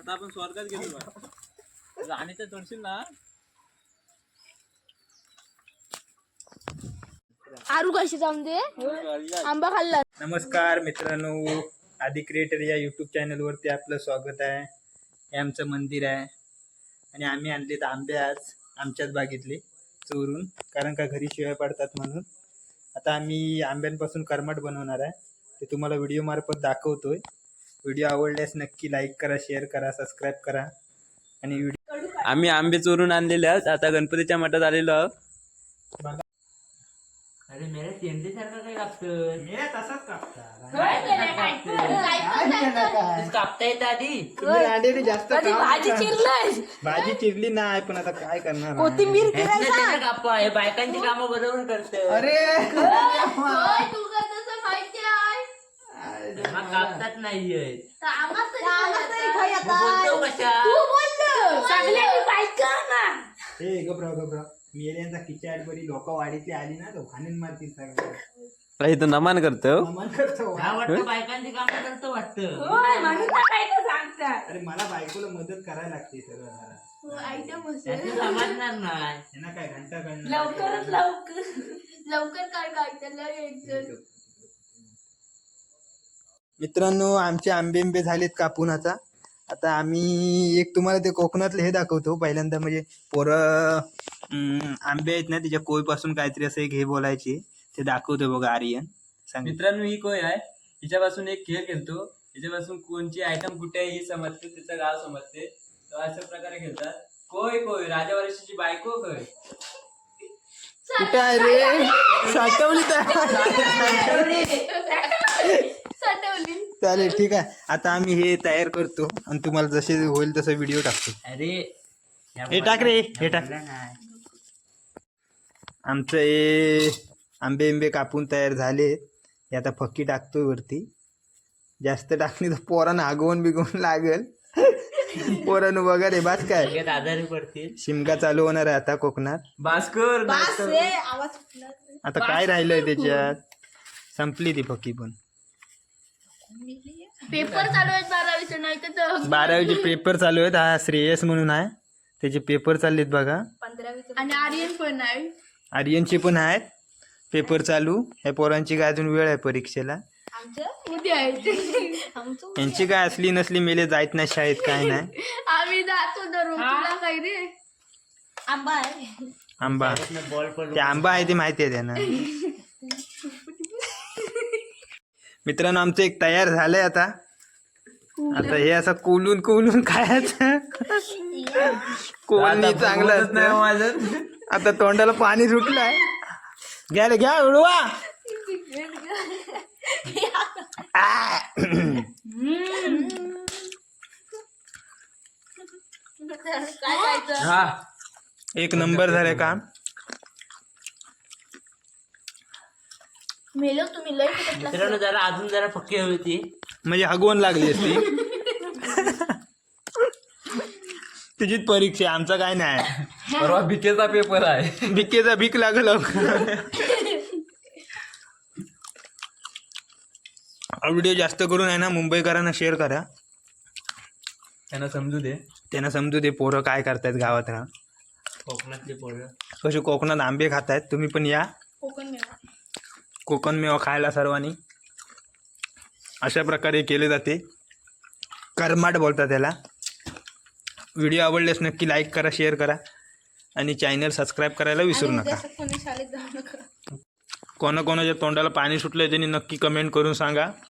आता आपण स्वर्गात गेलो बा. आणि तर तोडशील ना? आरू कशी जाऊन आंबा खाल्ला. नमस्कार मित्रांनो आदी क्रिएटर या यूट्यूब चॅनलवरती आपलं स्वागत आहे. हे आमचं मंदिर आहे. आणि आम्ही आणलेत आंबे आज आमच्याच बागेतले चोरून. कारण का घरी शिवाय पडतात म्हणून. आता आम्ही आंब्यांपासून करमट बनवणार आहे. ते तुम्हाला व्हिडिओ मार्फत दाखवतोय. व्हिडिओ आवडल्यास नक्की लाईक करा शेअर करा सबस्क्राईब करा. आणि व्हिडिओ आम्ही आंबे चोरून आणलेले आहोत. आता गणपतीच्या मठात आलेलो आहोत. अरे मेरे तेंडे सारखं काय कापतं तसाच कापता कापता येत आधी जास्त भाजी चिरलंय? भाजी चिरली नाही पण आता काय करणार? कोथिंबीर कापा हे बायकांची कामं बरोबर करत अरे! तू नाहीये. तू बोलतो कशा? हे मेल्यांचा किचाड बरी लोक वाडीतली आली ना तो भानेन मारतील सगळं नमन करतो? नमन करतो. हा वाटतं बायकांची कामं करतो वाटतं? सांगतात. अरे मला बायकोला मदत करायला लागते सगळं. घरात आयटम त्याची समजणार नाही. त्यांना काय घंटा लवकरच लवकर. लवकर काय काय त्याला यायचं. मित्रांनो आमचे आंबे आंबे झालेत कापून आता आता आम्ही एक तुम्हाला ते कोकणातले हे दाखवतो. पहिल्यांदा म्हणजे पोरं आंबे आहेत ना त्याच्या कोयपासून काहीतरी असं एक हे बोलायचे. ते दाखवतो बघा आर्यन. सांग. मित्रांनो ही कोय आहे. हिच्यापासून एक खेळ खेळतो. हिच्यापासून कोणची आयटम कुठे आहे ही समजते. त्याचं गाव समजते. तर अशा प्रकारे खेळतात. कोय कोय राजा वर्षीची बायको कोय कुठे आहे रे? साठवली साठवली चालेल ठीक आहे. आता आम्ही हे तयार करतो आणि तुम्हाला जसे होईल तसं व्हिडिओ टाकतो. अरे हे टाक रे हे टाक. आमचं हे आंबे आंबे कापून तयार झाले. हे आता फक्की टाकतोय वरती. जास्त टाकली तर पोरांना आगवून बिगवून लागल. पोरानं बघा रे बास काय. सगळ्यात आजारी पडतील शिमका चालू होणार आहे आता कोकणात. भास्कर आवाज आता काय राहिलंय त्याच्यात? संपली ती फक्की पण. पेपर चालू आहेत बारावीचे नाही तर बारावीचे पेपर चालू आहेत हा श्रेयस म्हणून आहे. त्याचे पेपर चाललेत बघा. पंधरावीचे आणि आर्यन पण आहे. आर्यनचे पण आहेत. पेपर चालू. ह्या पोरांची काय अजून वेळ आहे परीक्षेला? आमचं उद्या आहे. आमचं यांची काय असली नसली मेले जायत नाही शाळेत काय नाही. आम्ही जातो दररोज. तुला काय रे? आंबा आहे. आंबा. ते आंबा आहे ते माहिती आहे त्यांना. मित्रांनो आमचं एक तयार झालंय आता. आता हे असं कोलून कोलून खायचं. कोलणी चांगलं नाही हो असतं. माझं. आता तोंडाला पाणी सुटलंय. घ्या रे, घ्या उडवा. हा. एक नंबर झालंय काम. मेलो तुम्ही मित्रांनो जरा अजून जरा पक्की हवी होती म्हणजे हगवण लागली असती. तुझीच परीक्षा आहे, आमचा काय नाही. परवा बिकेचा पेपर आहे. भिकेचा भीक लागलं हा व्हिडिओ जास्त करून आहे ना मुंबईकरांना शेअर करा. त्यांना समजू दे. त्यांना समजू दे पोरं काय करतायत गावात राहा कोकणातले पोरं. कसे कोकणात आंबे खातायत तुम्ही पण या. कोकण मेवा कोकण मेवा खायला सर्वांनी. अशा प्रकारे केले जाते. करमाट बोलतात त्याला. व्हिडिओ आवडल्यास नक्की लाईक करा शेअर करा. आणि चॅनल सबस्क्राईब करायला विसरू नका. कोणाकोणाच्या तोंडाला पाणी सुटलंय त्यांनी नक्की कमेंट करून सांगा.